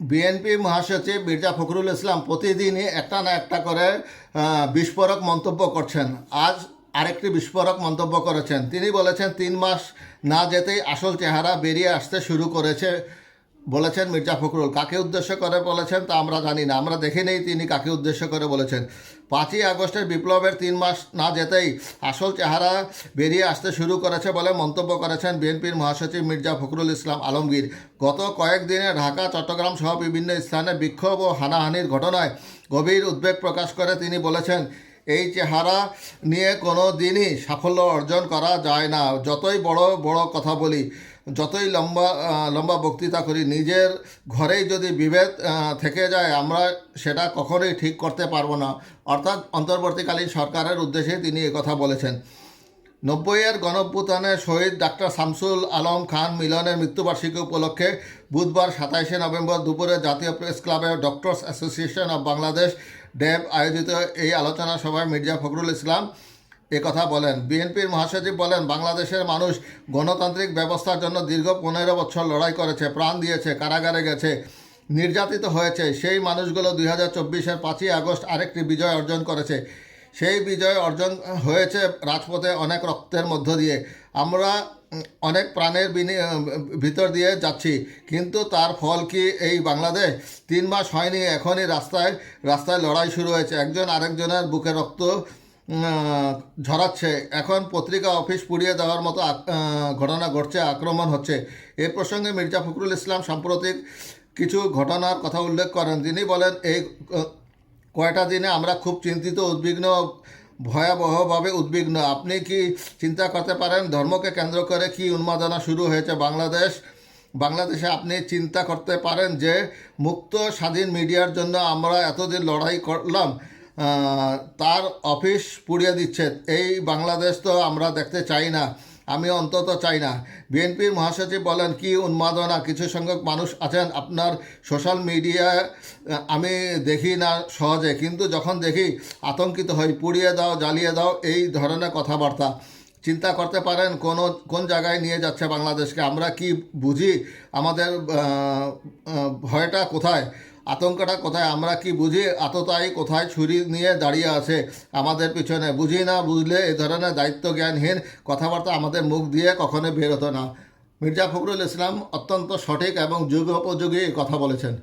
BNP মহাসচিব মির্জা ফখরুল ইসলাম প্রতিদিনই একটা না একটা করে বিস্ফোরক মন্তব্য করছেন। আজ আরেকটি বিস্ফোরক মন্তব্য করেছেন। তিনি বলেছেন, তিন মাস না যেতেই আসল চেহারা বেরিয়ে আসতে শুরু করেছে বলেছেন মির্জা ফখরুল। কাকে উদ্দেশ্য করে বলেছেন তা আমরা জানি না। আমরা দেখে নেই তিনি কাকে উদ্দেশ্য করে বলেছেন। পাঁচই আগস্টের বিপ্লবের তিন মাস না যেতেই আসল চেহারা বেরিয়ে আসতে শুরু করেছে বলে মন্তব্য করেছেন বিএনপির মহাসচিব মির্জা ফখরুল ইসলাম আলমগীর। গত কয়েকদিনে ঢাকা, চট্টগ্রাম সহ বিভিন্ন স্থানে বিক্ষোভ ও হানাহানির ঘটনায় গভীর উদ্বেগ প্রকাশ করে তিনি বলেছেন এই চেহারা নিয়ে কোনো দিনই সাফল্য অর্জন করা যায় না। যতই বড় বড় কথা বলি, যতই লম্বা লম্বা বক্তৃতা করি, নিজের ঘরেই যদি বিভেদ থেকে যায়, আমরা সেটা কখনোই ঠিক করতে পারব না। অর্থাৎ অন্তর্বর্তীকালীন সরকারের উদ্দেশ্যে তিনি কথা বলেছেন। নব্বইয়ের গণভ্যুত্থানে শহীদ ডাক্তার শামসুল আলম খান মিলনের মৃত্যুবার্ষিকী উপলক্ষে বুধবার সাতাইশে নভেম্বর দুপুরে জাতীয় প্রেস ক্লাবে ডক্টরস অ্যাসোসিয়েশন অব বাংলাদেশ ডেব আয়োজিত এই আলোচনা সভায় মির্জা ফখরুল ইসলাম কথা বলেন। বিএনপির মহাসচিব বলেন, বাংলাদেশের মানুষ গণতান্ত্রিক ব্যবস্থার জন্য দীর্ঘ পনেরো বছর লড়াই করেছে, প্রাণ দিয়েছে, কারাগারে গেছে, নির্যাতিত হয়েছে। সেই মানুষগুলো দুই হাজার চব্বিশের পাঁচই আগস্ট আরেকটি বিজয় অর্জন করেছে। সেই বিজয় অর্জন হয়েছে রাজপথে অনেক রক্তের মধ্য দিয়ে। আমরা অনেক প্রাণের ভিতর দিয়ে যাচ্ছি। কিন্তু তার ফল কি এই বাংলাদেশ? তিন মাস হয়নি, এখনই রাস্তায় রাস্তায় লড়াই শুরু হয়েছে। একজন আরেকজনের বুকে রক্ত ঝরাচ্ছে। এখন পত্রিকা অফিস পুড়িয়ে দেওয়ার মতো ঘটনা ঘটছে, আক্রমণ হচ্ছে। এ প্রসঙ্গে মির্জা ফখরুল ইসলাম সাম্প্রতিক কিছু ঘটনার কথা উল্লেখ করেন। তিনি বলেন, এই কয়টা দিনে আমরা খুব চিন্তিত, উদ্বিগ্ন, ভয়াবহভাবে উদ্বিগ্ন। আপনি কি চিন্তা করতে পারেন, ধর্মকে কেন্দ্র করে কি উন্মাদনা শুরু হয়েছে বাংলাদেশ? বাংলাদেশে আপনি চিন্তা করতে পারেন যে, মুক্ত, স্বাধীন মিডিয়ার জন্য আমরা এতদিন লড়াই করলাম তার অফিস পুড়িয়ে দিচ্ছে। এই বাংলাদেশ তো আমরা দেখতে চাই না। আমি অন্তত চাই না। বিএনপির মহাসচিব বলেন, কি উন্মাদনা, কিছু সংখ্যক মানুষ আছেন আপনার সোশ্যাল মিডিয়ায় আমি দেখি না সহজে, কিন্তু যখন দেখি, আতঙ্কিত হই, পুড়িয়ে দাও, জ্বালিয়ে দাও, এই ধরনের কথাবার্তা। চিন্তা করতে পারেন, কোন কোন জায়গায় নিয়ে যাচ্ছে বাংলাদেশকে? আমরা কি বুঝি? আমাদের ভয়টা কোথায়? আতঙ্কটা কোথায়? আমরা কি বুঝি? আততায়ী কোথায় ছুরি নিয়ে দাঁড়িয়ে আছে? আমাদের পিছনে বুঝি না বুঝলে এ ধরনের দায়িত্ব জ্ঞানহীন কথাবার্তা আমাদের মুখ দিয়ে কখনো বের হতো না। মির্জা ফখরুল ইসলাম অত্যন্ত সঠিক এবং যুগোপযোগী কথা বলেছেন।